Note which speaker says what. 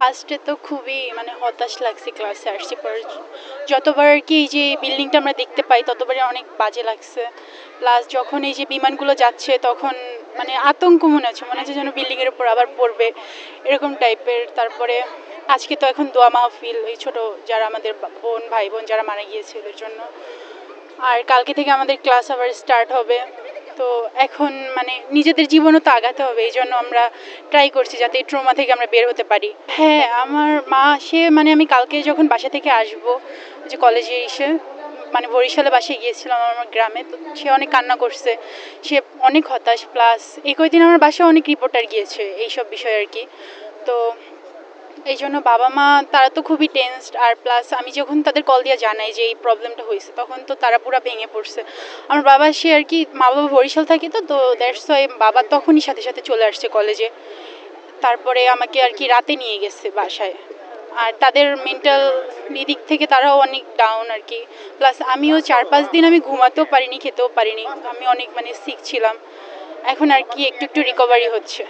Speaker 1: ফার্স্টে তো খুবই মানে হতাশ লাগছে ক্লাসে আসছে পর যতবার আর কি এই যে বিল্ডিংটা আমরা দেখতে পাই, ততবারই অনেক বাজে লাগছে। প্লাস যখন এই যে বিমানগুলো যাচ্ছে, তখন মানে আতঙ্ক মনে হচ্ছে মনে হচ্ছে যেন বিল্ডিংয়ের উপর আবার পড়বে, এরকম টাইপের তারপরে আজকে তো এখন দোয়া মাহফিল, এই ছোটো যারা আমাদের বোন, ভাই বোন যারা মারা গিয়েছে, এদের জন্য। আর কালকে থেকে আমাদের ক্লাস আবার স্টার্ট হবে। তো এখন মানে নিজেদের জীবনও তো আগাতে হবে, এই জন্য আমরা ট্রাই করছি যাতে এই ট্রমা থেকে আমরা বের হতে পারি। হ্যাঁ আমার মা, সে মানে আমি কালকে যখন বাসা থেকে আসব যে কলেজে এসে মানে বরিশালে বাসায় গিয়েছিলাম আমার গ্রামে, তো সে অনেক কান্না করছে। সে অনেক হতাশ প্লাস এই কয়েকদিন আমার বাসায় অনেক রিপোর্টার গিয়েছে, এইসব বিষয়ে আর কি। তো এই জন্য বাবা মা, তারা তো খুবই টেনসড আর প্লাস আমি যখন তাদের কল দিয়ে জানাই যে এই প্রবলেমটা হয়েছে, তখন তো তারা পুরো ভেঙে পড়ছে। আমার বাবা, সে আর কি মা বাবা বরিশাল থাকে তো তো দ্যাটস ওয়াই বাবা তখনই সাথে সাথে চলে আসছে কলেজে তারপরে আমাকে আর কি রাতে নিয়ে গেছে বাসায়। আর তাদের মেন্টাল দিক থেকে তারাও অনেক ডাউন আর কি। প্লাস আমিও চার পাঁচ দিন আমি ঘুমাতেও পারিনি, খেতেও পারিনি। আমি অনেক মানে সিক ছিলাম। এখন আর কি একটু একটু রিকভারি হচ্ছে।